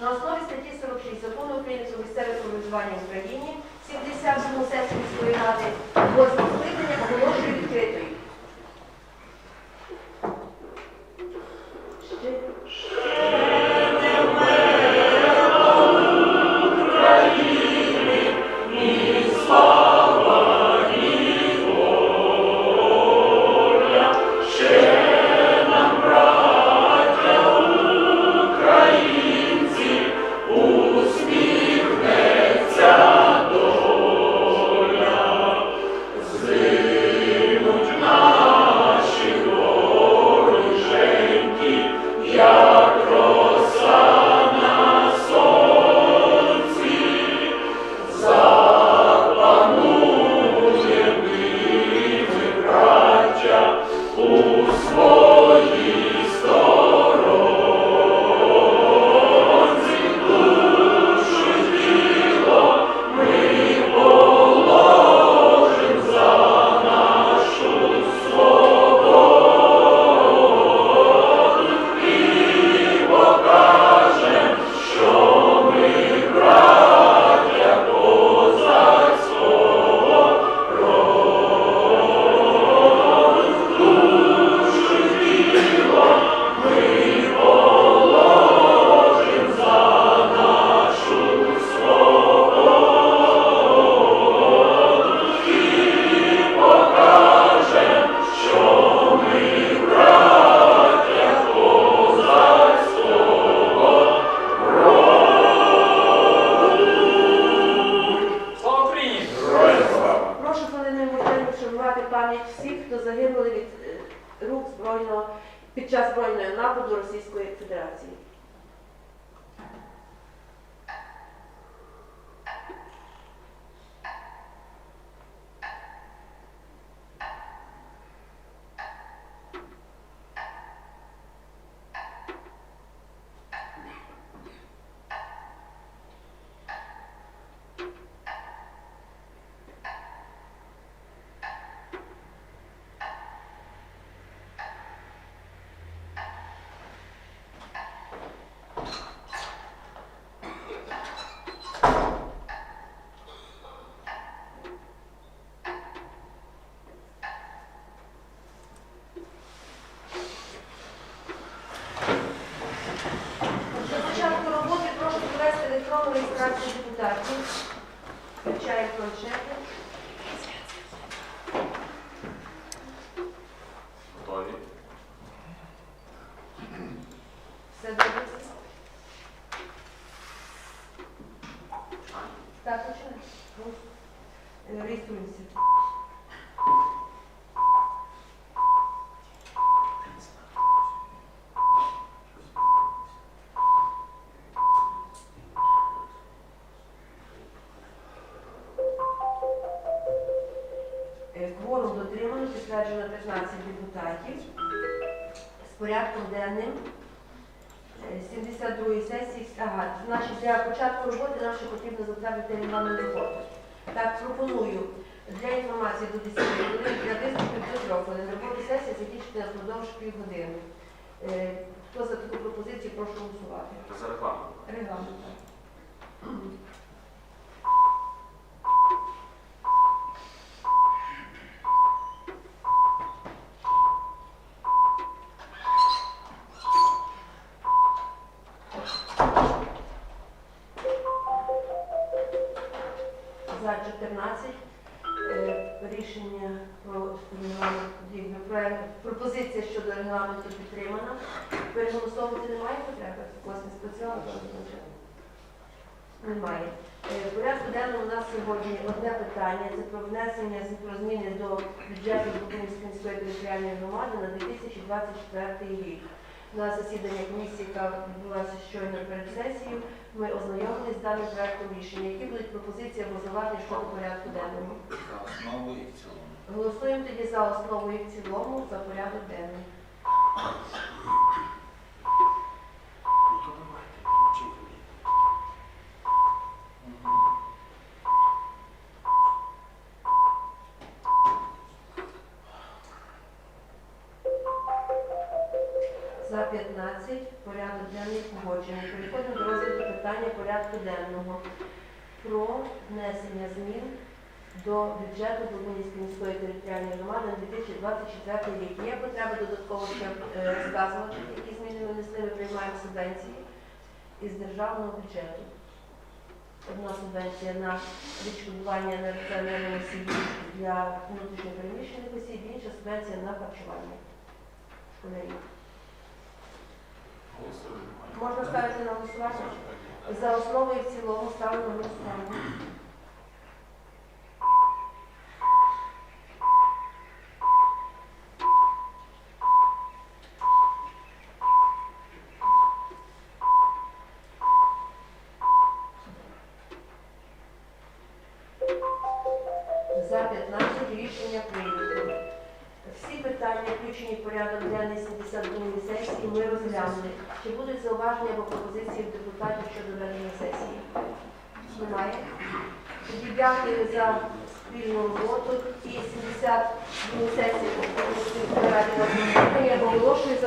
на основі статті 46 Закону України про місцеве самоврядування в Україні 70-му сесію міської ради збройного під час збройного нападу Російської Федерації. решение. Готови. Съдът. Статъчен. Е, нали, Рисуй се. Підтверджено 15 депутатів з порядком денним. 72 сесії. Ага, значить, для початку роботи нам ще потрібно затвердити регламент роботи. Так, пропоную для інформації до 10 годин для виступів до 3 Роботи сесії закінчити впродовж півгодини. Рішення про регламент. Пропозиція щодо регламенту підтримана. Переголосовувати немає потреби? Ось не спрацювало? Немає. Е, В порядку денному у нас сьогодні одне питання. Це про внесення про зміни до бюджету Букинської міської територіальної громади на 2024 рік. На засідання комісії, яка відбулася щойно перед сесією, ми ознайомились з даним проектом рішення. Які будуть пропозиції або зауваження щодо порядку денного? За основу і в цілому. Голосуємо тоді за основу і в цілому за порядок денний. За 15 порядок денний погоджений. Переходимо до розгляду питання порядку денного про внесення змін до бюджету Долинської міської територіальної громади на 2024 рік. Є потреба додатково ще е, розказувати, які зміни ми внесли, ми приймаємо субвенції із державного бюджету. Одна субвенція на відшкодування на осіб для внутрішньопереміщених осіб, інша субвенція на харчування школярів. Можна ставити на голосування? За основу і в цілому ставлю на голосування. включені порядок денний 72 сесії, ми розглянули. Чи будуть зауваження або пропозиції депутатів щодо ведення сесії? Немає. Дякую за спільну роботу і 72 сесії раді. Я оголошую за